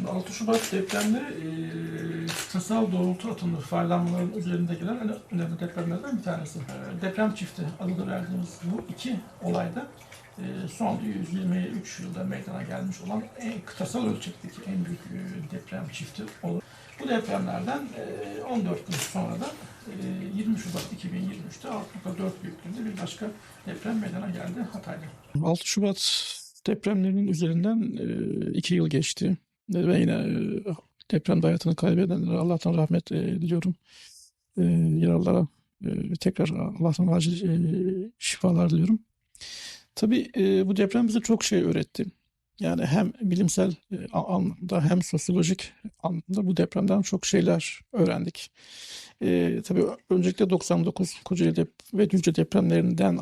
Şimdi 6 Şubat depremleri e, kıtasal doğrultu atımlı faylanmaların üzerinde gelen en önemli depremlerden bir tanesi. Deprem çifti adını verdiğimiz bu iki olayda e, son 123 yılda meydana gelmiş olan en kıtasal ölçekteki en büyük e, deprem çifti olur. Bu depremlerden e, 14 gün sonra da e, 20 Şubat 2023'te 6.4 büyüklüğünde bir başka deprem meydana geldi Hatay'da. 6 Şubat depremlerinin üzerinden e, iki yıl geçti. Ve yine e, depremde hayatını kaybedenlere Allah'tan rahmet e, diliyorum. E, yaralılara tekrar Allah'tan acil şifalar diliyorum. Tabii bu deprem bize çok şey öğretti. Yani hem bilimsel anlamda hem sosyolojik anlamda bu depremden çok şeyler öğrendik. E, tabii öncelikle 99 Kocaeli dep ve Düzce depremlerinden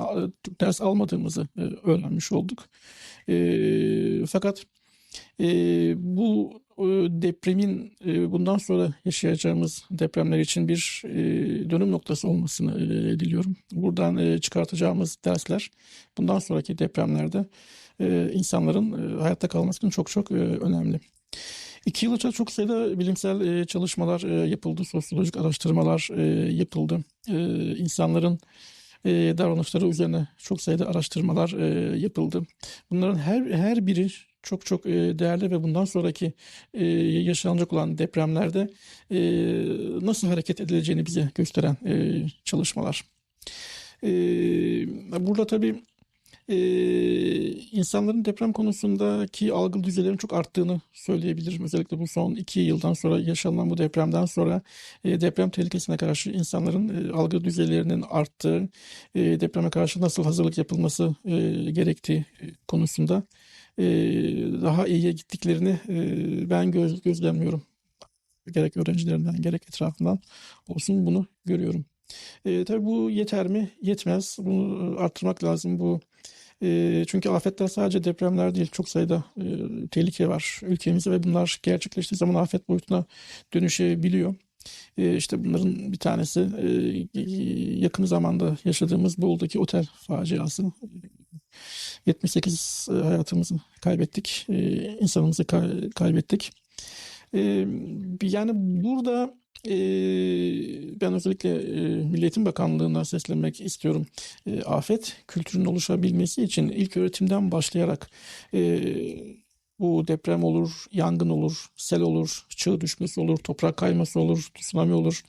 ders almadığımızı öğrenmiş olduk. E, fakat e, bu e, depremin e, bundan sonra yaşayacağımız depremler için bir e, dönüm noktası olmasını e, diliyorum. Buradan e, çıkartacağımız dersler bundan sonraki depremlerde e, insanların e, hayatta kalması için çok çok e, önemli. İki yıl içinde çok sayıda bilimsel e, çalışmalar e, yapıldı, sosyolojik araştırmalar e, yapıldı. E, insanların e, davranışları üzerine çok sayıda araştırmalar e, yapıldı. Bunların her her biri çok çok e, değerli ve bundan sonraki e, yaşanacak olan depremlerde e, nasıl hareket edileceğini bize gösteren çalışmalar. Burada tabii e, insanların deprem konusundaki algı düzeylerinin çok arttığını söyleyebilirim. Özellikle bu son iki yıldan sonra yaşanan bu depremden sonra e, deprem tehlikesine karşı insanların e, algı düzeylerinin arttığı, e, depreme karşı nasıl hazırlık yapılması e, gerektiği konusunda e, daha iyiye gittiklerini e, ben göz, gözlemliyorum. Gerek öğrencilerimden gerek etrafından olsun bunu görüyorum. E, tabii bu yeter mi? Yetmez. Bunu arttırmak lazım. Bu e, çünkü afetler sadece depremler değil, çok sayıda e, tehlike var ülkemizde ve bunlar gerçekleştiği zaman afet boyutuna dönüşebiliyor. E, işte bunların bir tanesi e, yakın zamanda yaşadığımız Bolu'daki otel faciası. 78 hayatımızı kaybettik, e, insanımızı kay- kaybettik. E, yani burada e, ben özellikle e, Milli Eğitim Bakanlığı'na seslenmek istiyorum. E, afet kültürünün oluşabilmesi için ilk öğretimden başlayarak e, bu deprem olur, yangın olur, sel olur, çığ düşmesi olur, toprak kayması olur, tsunami olur.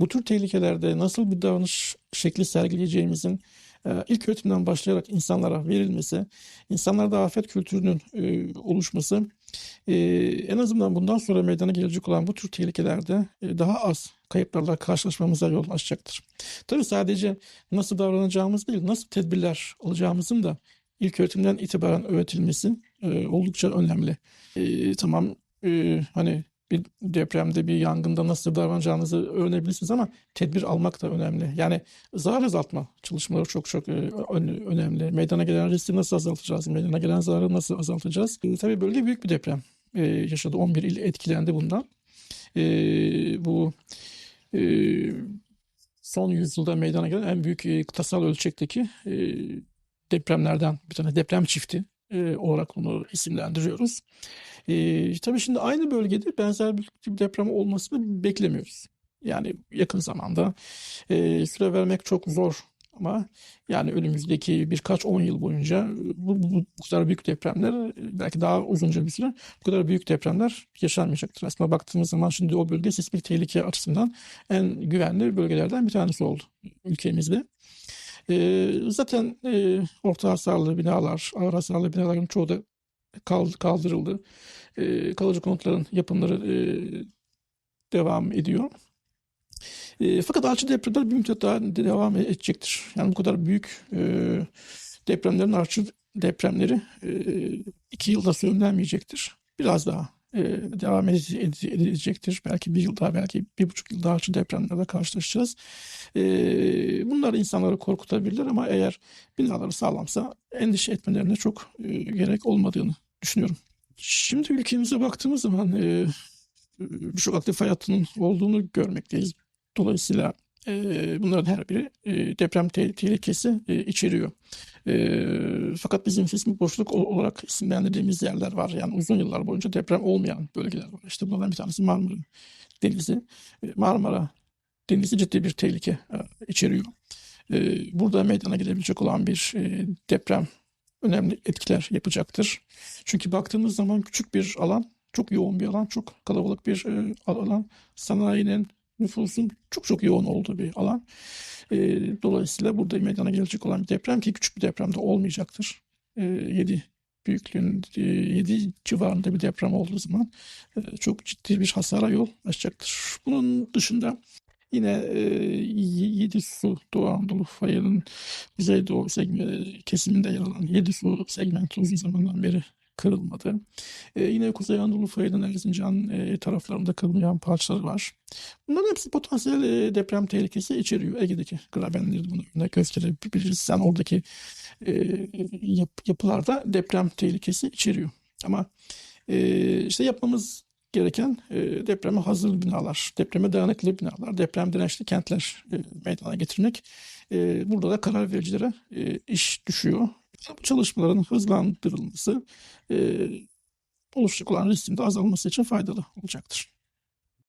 Bu tür tehlikelerde nasıl bir davranış şekli sergileyeceğimizin e, ilk öğretimden başlayarak insanlara verilmesi, insanlarda afet kültürünün e, oluşması e, en azından bundan sonra meydana gelecek olan bu tür tehlikelerde e, daha az kayıplarla karşılaşmamıza yol açacaktır. Tabii sadece nasıl davranacağımız değil, nasıl tedbirler alacağımızın da ilk öğretimden itibaren öğretilmesi oldukça önemli. Tamam hani bir depremde bir yangında nasıl davranacağınızı öğrenebilirsiniz ama tedbir almak da önemli. Yani zarar azaltma çalışmaları çok çok e, ön- önemli. Meydana gelen riski nasıl azaltacağız? Meydana gelen zararı nasıl azaltacağız? E, tabii bölge büyük bir deprem e, yaşadı. 11 il etkilendi bundan. E, bu son yüzyılda meydana gelen en büyük e, kıtasal ölçekteki depremlerden bir tane deprem çifti e, olarak onu isimlendiriyoruz. E, tabii şimdi aynı bölgede benzer bir bir deprem olmasını beklemiyoruz. Yani yakın zamanda e, süre vermek çok zor ama yani önümüzdeki birkaç on yıl boyunca bu, bu, bu kadar büyük depremler belki daha uzunca bir süre bu kadar büyük depremler yaşanmayacaktır. Aslında baktığımız zaman şimdi o bölge sismik tehlike açısından en güvenli bölgelerden bir tanesi oldu ülkemizde. E, zaten e, orta hasarlı binalar, ağır hasarlı binaların çoğu da kal- kaldırıldı. E, kalıcı konutların yapımları e, devam ediyor. E, fakat artçı depremler bir müddet daha de- devam edecektir. Yani bu kadar büyük e, depremlerin artçı depremleri e, iki yılda söylenmeyecektir. Biraz daha e, devam ede- ede- edecektir. Belki bir yıl daha, belki bir buçuk yıl daha artçı depremlerle karşılaşacağız. E, bunlar insanları korkutabilirler ama eğer binaları sağlamsa endişe etmelerine çok e, gerek olmadığını düşünüyorum. Şimdi ülkemize baktığımız zaman birçok aktif fay hattının olduğunu görmekteyiz. Dolayısıyla bunların her biri deprem te- tehlikesi içeriyor. Ee, fakat bizim sismik boşluk ol- olarak isimlendirdiğimiz yerler var. Yani uzun yıllar boyunca deprem olmayan bölgeler var. İşte bunlardan bir tanesi Marmara Denizi. Ee, Marmara Denizi ciddi bir tehlike e, içeriyor. Ee, burada meydana gelebilecek olan bir e, deprem önemli etkiler yapacaktır. Çünkü baktığımız zaman küçük bir alan, çok yoğun bir alan, çok kalabalık bir e, alan, sanayinin, nüfusun çok çok yoğun olduğu bir alan. E, dolayısıyla burada meydana gelecek olan bir deprem ki küçük bir deprem de olmayacaktır. E, 7 büyüklüğün 7 civarında bir deprem olduğu zaman e, çok ciddi bir hasara yol açacaktır. Bunun dışında yine e, Yedi Su Doğu Anadolu fayının Kuzeydoğu segme- kesiminde yer alan Yedi Su segmenti uzun zamandan beri kırılmadı. E, yine Kuzey Anadolu fayının Erzincan e, taraflarında kırılmayan parçaları var. Bunların hepsi potansiyel e, deprem tehlikesi içeriyor. Ege'deki grabenleri bunu örnek gösterebiliriz. Sen oradaki e, yap- yapılarda deprem tehlikesi içeriyor. Ama e, işte yapmamız gereken e, depreme hazır binalar, depreme dayanıklı binalar, deprem dirençli kentler e, meydana getirmek. E, burada da karar vericilere iş düşüyor. Bu çalışmaların hızlandırılması e, oluşacak olan riskin de azalması için faydalı olacaktır.